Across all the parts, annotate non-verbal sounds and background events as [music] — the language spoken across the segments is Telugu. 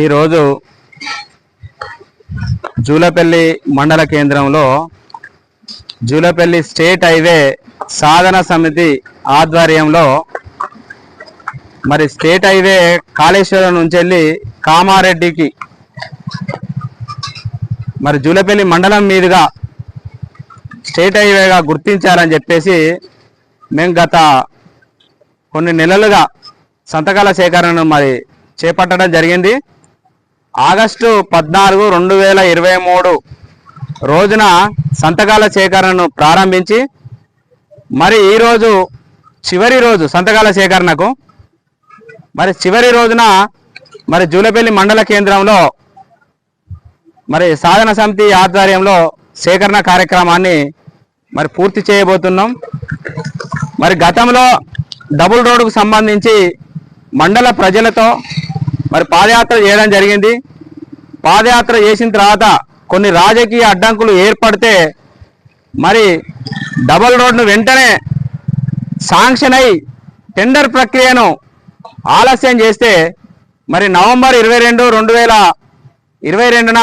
ఈరోజు జూలపల్లి మండల కేంద్రంలో జూలపల్లి స్టేట్ హైవే సాధన సమితి ఆధ్వర్యంలో మరి స్టేట్ హైవే కాళేశ్వరం నుంచి వెళ్ళి కామారెడ్డికి మరి జూలపల్లి మండలం మీదుగా స్టేట్ హైవేగా గుర్తించారని చెప్పేసి మేము గత కొన్ని నెలలుగా సంతకాల సేకరణను మరి చేపట్టడం జరిగింది. ఆగస్టు పద్నాలుగు రెండు వేల ఇరవై మూడు రోజున సంతకాల సేకరణను ప్రారంభించి మరి ఈరోజు చివరి రోజు సంతకాల సేకరణకు మరి చివరి రోజున మరి జూలపల్లి మండల కేంద్రంలో మరి సాధన సమితి ఆధ్వర్యంలో సేకరణ కార్యక్రమాన్ని మరి పూర్తి చేయబోతున్నాం. మరి గతంలో డబుల్ రోడ్డుకు సంబంధించి మండల ప్రజలతో మరి పాదయాత్ర చేయడం జరిగింది. పాదయాత్ర చేసిన తర్వాత కొన్ని రాజకీయ అడ్డంకులు ఏర్పడితే మరి డబల్ రోడ్ను వెంటనే శాంక్షన్ అయి టెండర్ ప్రక్రియను ఆలస్యం చేస్తే మరి నవంబర్ ఇరవై రెండు రెండు వేల ఇరవై రెండున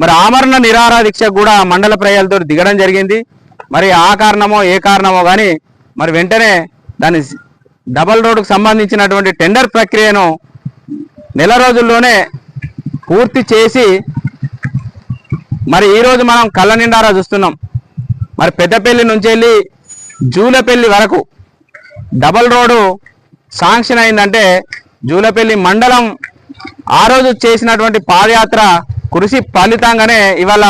మరి ఆమరణ నిరార దీక్ష కూడా మండల ప్రజలతో దిగడం జరిగింది. మరి ఆ కారణమో ఏ కారణమో కానీ మరి వెంటనే దాని డబల్ రోడ్డుకు సంబంధించినటువంటి టెండర్ ప్రక్రియను నెల రోజుల్లోనే పూర్తి చేసి మరి ఈరోజు మనం కళ్ళ నిండారా చూస్తున్నాం. మరి పెద్దపల్లి నుంచి వెళ్ళి జూలపల్లి వరకు డబల్ రోడ్డు శాంక్షన్ అయిందంటే జూలపల్లి మండలం ఆ రోజు చేసినటువంటి పాదయాత్ర కృషి ఫలితంగానే ఇవాళ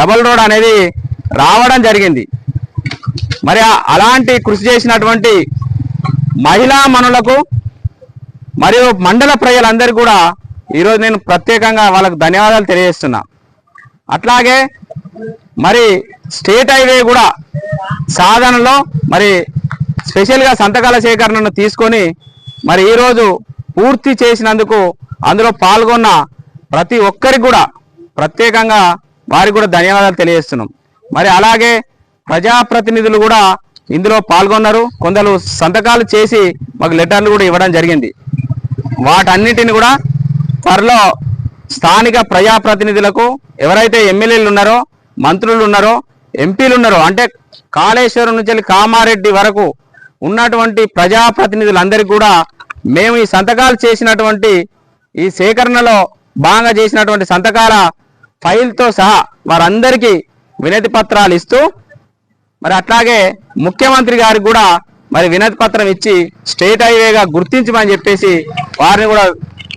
డబల్ రోడ్ అనేది రావడం జరిగింది. మరి అలాంటి కృషి చేసినటువంటి మహిళా మనులకు మరియు మండల ప్రజలందరికీ కూడా ఈరోజు నేను ప్రత్యేకంగా వాళ్ళకు ధన్యవాదాలు తెలియజేస్తున్నా. అట్లాగే మరి స్టేట్ హైవే కూడా సాధనలో మరి స్పెషల్గా సంతకాల సేకరణను తీసుకొని మరి ఈరోజు పూర్తి చేసినందుకు అందులో పాల్గొన్న ప్రతి ఒక్కరికి కూడా ప్రత్యేకంగా వారికి కూడా ధన్యవాదాలు తెలియజేస్తున్నాం. మరి అలాగే ప్రజాప్రతినిధులు కూడా ఇందులో పాల్గొన్నారు. కొందరు సంతకాలు చేసి మాకు లెటర్లు కూడా ఇవ్వడం జరిగింది. వాటన్నిటిని కూడా త్వరలో స్థానిక ప్రజాప్రతినిధులకు ఎవరైతే ఎమ్మెల్యేలు ఉన్నారో మంత్రులు ఉన్నారో ఎంపీలు ఉన్నారో అంటే కాళేశ్వరం నుంచి కామారెడ్డి వరకు ఉన్నటువంటి ప్రజాప్రతినిధులందరికీ కూడా మేము ఈ సంతకాలు చేసినటువంటి ఈ సేకరణలో బాగా చేసినటువంటి సంతకాల ఫైల్తో సహా వారందరికీ వినతి పత్రాలు ఇస్తూ మరి అట్లాగే ముఖ్యమంత్రి గారికి కూడా మరి వినతి పత్రం ఇచ్చి స్టేట్ హైవేగా గుర్తించమని చెప్పేసి వారిని కూడా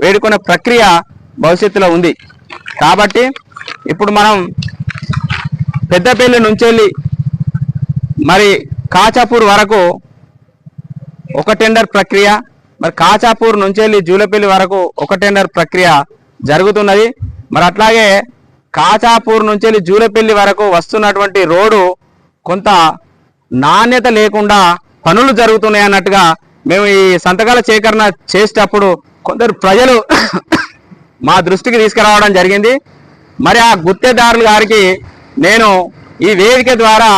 వేడుకునే ప్రక్రియ భవిష్యత్తులో ఉంది. కాబట్టి ఇప్పుడు మనం పెద్దపల్లి నుంచి వెళ్ళి మరి కాచాపూర్ వరకు ఒక టెండర్ ప్రక్రియ మరి కాచాపూర్ నుంచి వెళ్ళి జూలపల్లి వరకు ఒక టెండర్ ప్రక్రియ జరుగుతున్నది. మరి అట్లాగే కాచాపూర్ నుంచి వెళ్ళి జూలపల్లి వరకు వస్తున్నటువంటి రోడ్డు కొంత నాణ్యత లేకుండా పనులు జరుగుతున్నాయి అన్నట్టుగా మేము ఈ సంతకాల సేకరణ చేసేటప్పుడు కొందరు ప్రజలు [coughs] మా దృష్టికి తీసుకురావడం జరిగింది. మరి ఆ గుత్తేదారుల గారికి నేను ఈ వేదిక ద్వారా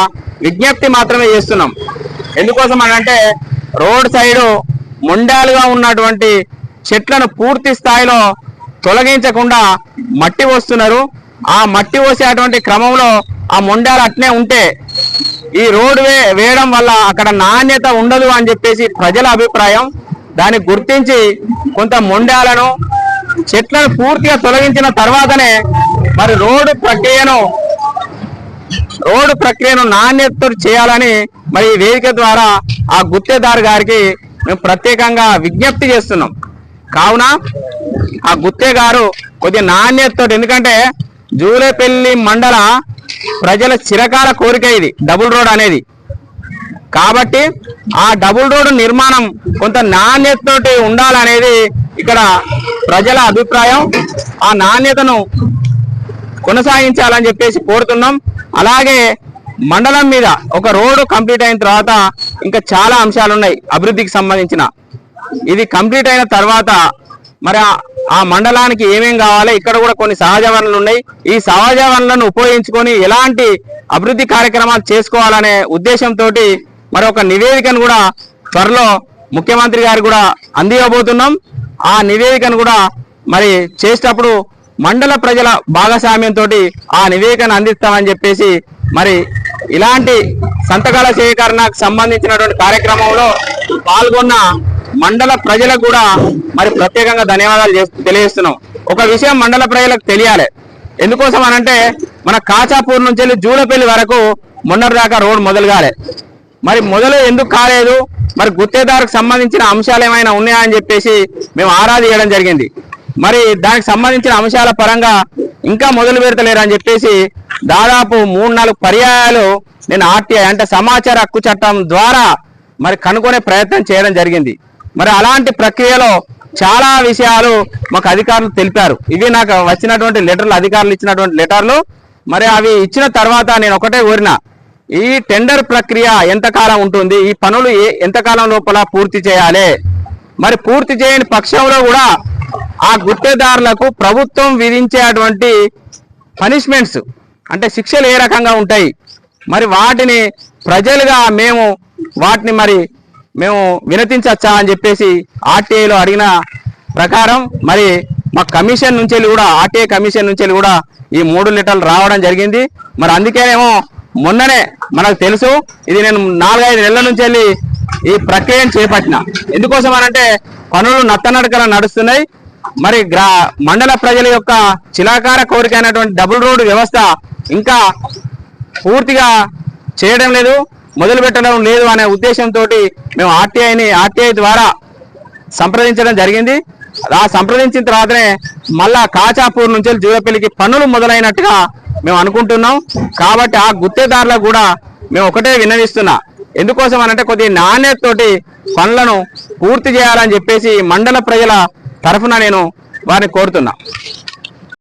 విజ్ఞప్తి మాత్రమే చేస్తున్నాం. ఎందుకోసం అని అంటే రోడ్ సైడు మొండాలుగా ఉన్నటువంటి చెట్లను పూర్తి స్థాయిలో తొలగించకుండా మట్టి పోస్తున్నారు. ఆ మట్టి పోసేటువంటి క్రమంలో ఆ మొండాలు అట్నే ఉంటే ఈ రోడ్ వే వేయడం వల్ల అక్కడ నాణ్యత ఉండదు అని చెప్పేసి ప్రజల అభిప్రాయం. దాన్ని గుర్తించి కొంత మొండాలను చెట్లను పూర్తిగా తొలగించిన తర్వాతనే మరి రోడ్డు ప్రక్రియను రోడ్డు ప్రక్రియను నాణ్యతతో చేయాలని మరి ఈ వేదిక ద్వారా ఆ గుత్తేదారు గారికి మేము ప్రత్యేకంగా విజ్ఞప్తి చేస్తున్నాం. కావున ఆ గుత్తే గారు కొద్దిగా నాణ్యతతో ఎందుకంటే జూలేపల్లి మండల ప్రజల చిరకాల కోరిక ఇది డబుల్ రోడ్ అనేది. కాబట్టి ఆ డబుల్ రోడ్డు నిర్మాణం కొంత నాణ్యతతోటి ఉండాలనేది ఇక్కడ ప్రజల అభిప్రాయం. ఆ నాణ్యతను కొనసాగించాలని చెప్పేసి కోరుతున్నాం. అలాగే మండలం మీద ఒక రోడ్డు కంప్లీట్ అయిన తర్వాత ఇంకా చాలా అంశాలు ఉన్నాయి అభివృద్ధికి సంబంధించిన. ఇది కంప్లీట్ అయిన తర్వాత మరి ఆ- మండలానికి ఏమేం కావాలి? ఇక్కడ కూడా కొన్ని సహజ వనరులు ఉన్నాయి. ఈ సహజ వనరులను ఉపయోగించుకొని ఎలాంటి అభివృద్ధి కార్యక్రమాలు చేసుకోవాలనే ఉద్దేశంతో మరి ఒక నివేదికను కూడా త్వరలో ముఖ్యమంత్రి గారు కూడా అందివ్వబోతున్నాం. ఆ నివేదికను కూడా మరి చేసేటప్పుడు మండల ప్రజల భాగస్వామ్యంతో ఆ నివేదికను అందిస్తామని చెప్పేసి మరి ఇలాంటి సంతకాల సేకరణకు సంబంధించినటువంటి కార్యక్రమంలో పాల్గొన్న మండల ప్రజలకు కూడా మరి ప్రత్యేకంగా ధన్యవాదాలు తెలియజేస్తున్నాం. ఒక విషయం మండల ప్రజలకు తెలియాలి. ఎందుకోసం అనంటే మన కాచాపూర్ నుంచి వెళ్ళి జూలపల్లి వరకు మొన్నటిదాకా రోడ్ మొదలు కాలే మరి మొదలు ఎందుకు కాలేదు? మరి గుత్తేదారుకు సంబంధించిన అంశాలు ఏమైనా ఉన్నాయా అని చెప్పేసి మేము ఆరాధి చేయడం జరిగింది. మరి దానికి సంబంధించిన అంశాల పరంగా ఇంకా మొదలు పెడతలేరు అని చెప్పేసి దాదాపు మూడు నాలుగు పర్యాయాలు నేను ఆర్టీఐ అంటే సమాచార హక్కు చట్టం ద్వారా మరి కనుగొనే ప్రయత్నం చేయడం జరిగింది. మరి అలాంటి ప్రక్రియలో చాలా విషయాలు మాకు అధికారులు తెలిపారు. ఇవి నాకు వచ్చినటువంటి లెటర్లు అధికారులు ఇచ్చినటువంటి లెటర్లు. మరి అవి ఇచ్చిన తర్వాత నేను ఒకటే కోరిన ఈ టెండర్ ప్రక్రియ ఎంతకాలం ఉంటుంది? ఈ పనులు ఏ ఎంతకాలం లోపల పూర్తి చేయాలి? మరి పూర్తి చేయని పక్షంలో కూడా ఆ గుత్తేదారులకు ప్రభుత్వం విధించేటువంటి పనిష్మెంట్స్ అంటే శిక్షలు ఏ రకంగా ఉంటాయి? మరి వాటిని ప్రజలుగా మేము వాటిని మరి మేము వినతించచ్చా అని చెప్పేసి ఆర్టీఐలో అడిగిన ప్రకారం మరి మా కమిషన్ నుంచి వెళ్ళి కూడా ఆర్టీఐ కమిషన్ నుంచి వెళ్ళి కూడా ఈ మూడు లీటర్లు రావడం జరిగింది. మరి అందుకేనేమో మొన్ననే మనకు తెలుసు ఇది నేను నాలుగైదు నెలల నుంచి వెళ్ళి ఈ ప్రక్రియను చేపట్టిన. ఎందుకోసం అనంటే పనులు నత్తనడకల నడుస్తున్నాయి. మరి గ్రా మండల ప్రజల యొక్క చిలాకార కోరిక అయినటువంటి డబుల్ రోడ్డు వ్యవస్థ ఇంకా పూర్తిగా చేయడం లేదు. మొదలు పెట్టడం లేదు అనే ఉద్దేశంతో మేము ఆర్టీఐని ఆర్టీఐ ద్వారా సంప్రదించడం జరిగింది. ఆ సంప్రదించిన తర్వాతనే మళ్ళా కాచాపూర్ నుంచి జూలపల్లికి పనులు మొదలైనట్టుగా మేము అనుకుంటున్నాం. కాబట్టి ఆ గుత్తేదారులకు కూడా మేము ఒకటే విన్నవిస్తున్నా. ఎందుకోసం అనంటే కొద్ది నాణ్యతతోటి పనులను పూర్తి చేయాలని చెప్పేసి మండల ప్రజల తరఫున నేను వారిని కోరుతున్నా.